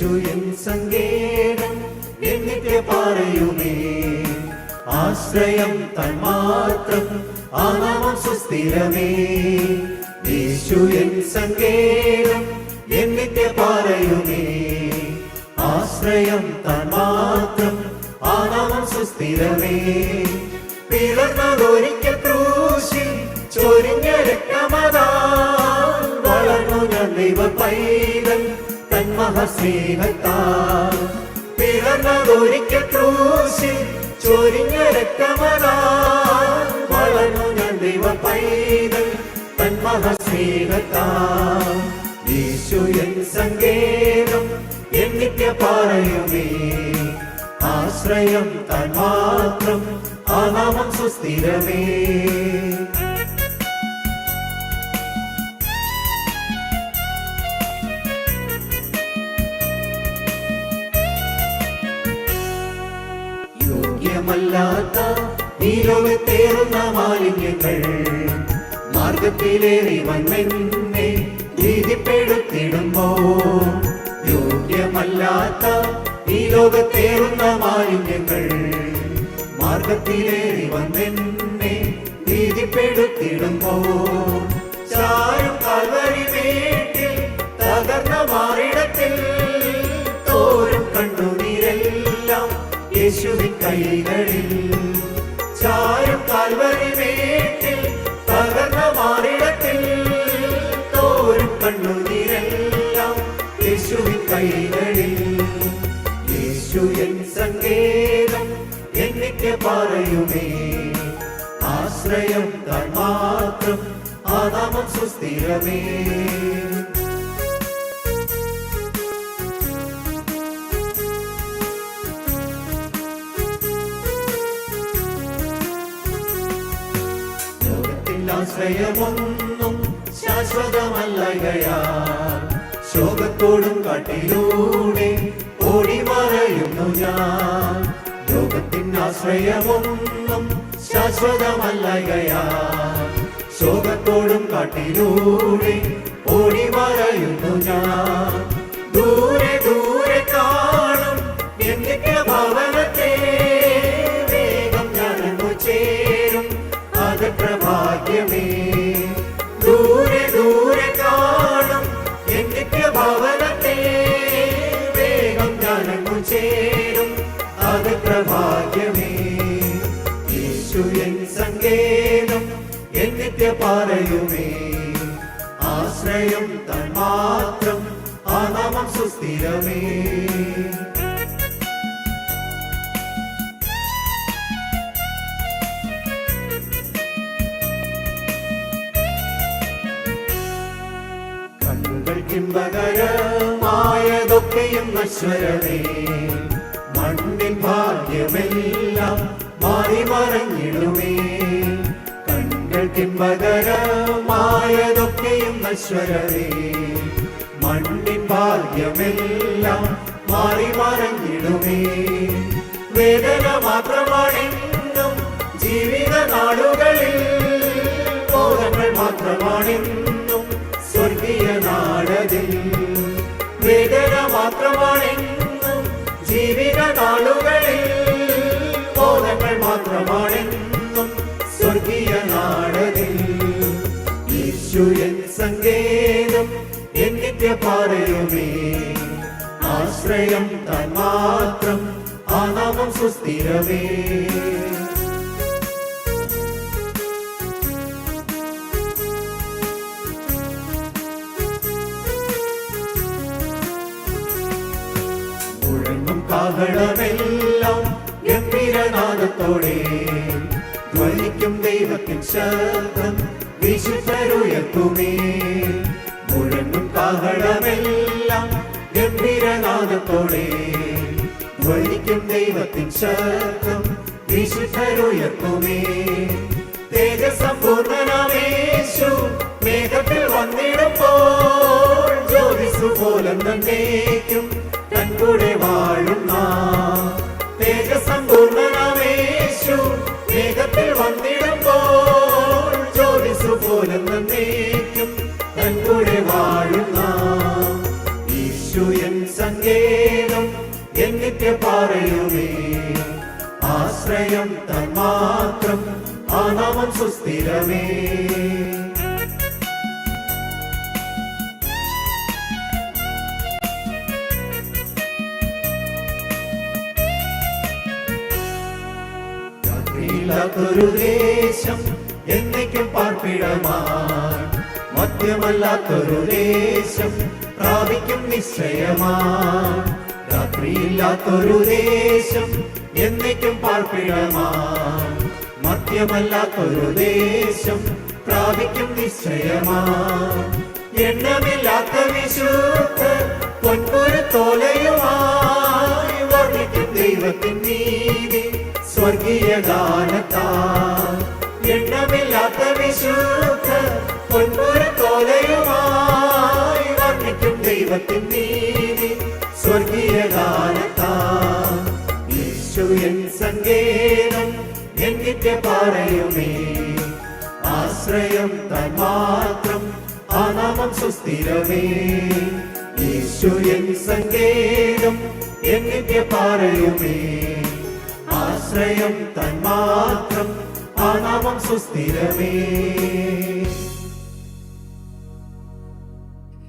യേശു N സങ്കേതം എന്നിട്ട് പറയുമേ ആശ്രയം തന്മാത്രം ആ നാമം സുസ്ഥിരമേ. യേശു എൻ സങ്കേതം എന്നിട്ട് പറയുമേ ആശ്രയം തന്മാത്രം ആ നാമം സുസ്ഥിരമേ. പിറന്നതൊരിക്കൽ ക്രൂശിൽ ചൊരിഞ്ഞ രക്തമതാ വളർന്നു ഞാൻ ദൈവ പൈതൽ തന്മഹസ്നേഹത്താൽ പിറന്നതൊരിക്കൽ ക്രൂശിൽ ചൊരിഞ്ഞ ഞാൻ ദൈവ പൈതൽ തന്മഹസ്നേഹത്താൽ യേശു എൻ സങ്കേതം എന്നിത്യ പറയുമേ ആശ്രയം താൻ മാത്രം ആ നാമം സുസ്ഥിരമേ. യോഗ്യമല്ലാത്ത ഈ ലോകത്തേറുന്ന മാലിന്യങ്ങൾ. മാർഗത്തിലേറി വന്നെന്നെ ഭീതിപ്പെടുത്തിടുമ്പോ യോഗ്യമല്ലാത്ത ഈ ലോകത്തേറുന്ന മാലിന്യങ്ങൾ. മാർഗത്തിലേറി വന്നെന്നെ ഭീതിപ്പെടുത്തിടുമ്പോ കൈകളിൽ ചാരും കാൽവരി വീട്ടിൽ തകർന്ന മാറിടത്തിൽ തോരും കണ്ണുനീരെല്ലാം യേശുവിൻ കൈകളിൽ. യേശു എൻ സങ്കേതം എന്നിക്ക് പറയുമേ ആശ്രയം താൻ മാത്രം ആ സുസ്ഥിരമേ. ആശ്രയമൊന്നും ശാശ്വതമല്ലകയാ. ശോകത്തോടും കാട്ടിലൂടെ ഓടി മറയുന്നു ഞാൻ. ലോകത്തിൻ ആശ്രയമൊന്നും ശോകത്തോടും കാട്ടിലൂടെ ഓടി മറയുന്നു ഞാൻ. ദൂരെ ദൂരെ കാണും ചേരും. അത് പ്രഭാഗ്യമേ. യേശു എൻ സങ്കേതം എന്നിട്ട് പറയുമേ ആശ്രയം തന്മാത്രം മാത്രം ആ നാമം സുസ്ഥിരമേ. കണ്ണുകൾക്കിമ്പകരമായതൊക്കെയും നശ്വരമേ മണ്ണിൻ ഭാഗ്യമെല്ലാം മാറി മറഞ്ഞിടുമേ. കണ്ണുകൾക്കിമ്പകരമായതൊക്കെയും നശ്വരമേ മണ്ണിൻ ഭാഗ്യമെല്ലാം മാറി മറഞ്ഞിടുമേ. വേദന മാത്രമാണെന്നും ജീവിത നാടുകളിൽ ബോധങ്ങൾ മാത്രമാണെന്നും സ്വർഗീയ നാടതിൽ എന്നിട്ട് ആശ്രയം തന്മാത്രം മാത്രം ആ നാമം സുസ്ഥിരമേ. മുഴങ്ങും കാഹളമെല്ലാം ഗംഭീരനാദത്തോടെ. ധ്വനിക്കും ദൈവത്തിൻ ശബ്ദം വിശുദ്ധരുയർത്തുമേ. മുഴങ്ങും ഗംഭീരനാഥത്തോടെ ധ്വനിക്കും ദൈവത്തിൻ ശബ്ദം വിശുദ്ധരുയർത്തുമേ. തേജസമ്പൂർണനാമേശു മേഘത്തിൽ വന്നിടുമ്പോൾ ജ്യോതിസു പോലം തന്നേക്കും തൻകൂടെ വാഴുന്ന തേജസമ്പൂർണനാമേശു എന്നിട്ട് പറയുമേ ആശ്രയം തന്മാത്രം ആ നാമം സുസ്ഥിരമേ. ദേശം എന്നേക്കും പാർപ്പിടമാ മദ്യമല്ലാത്തൊരു ദേശം പ്രാപിക്കും നിശ്ചയമാ രാത്രിയില്ലാത്തൊരു ദേശം എന്നേക്കും പാർപ്പിടമായി മദ്യമല്ലാത്തൊരു ദേശം പ്രാപിക്കും നിശ്ചയമായി എണ്ണമില്ലാത്ത വിശുദ്ധ പൊൻപൊരു തോലയുമായി വർണിക്കും ദൈവത്തിൻ നീതി സ്വർഗീയ ഗാനത്താൽ എണ്ണമില്ലാത്ത വിശുദ്ധ യേശു എൻ സങ്കേതം എന്നിട്ട് പറയുമേ ആശ്രയം തന്മാത്രം ആ നാമം സുസ്ഥിരമേ യേശു എൻ സങ്കേതം എന്നിട്ട് പറയുമേ ആശ്രയം തന്മാത്രം ആ നാമം സുസ്ഥിരമേ.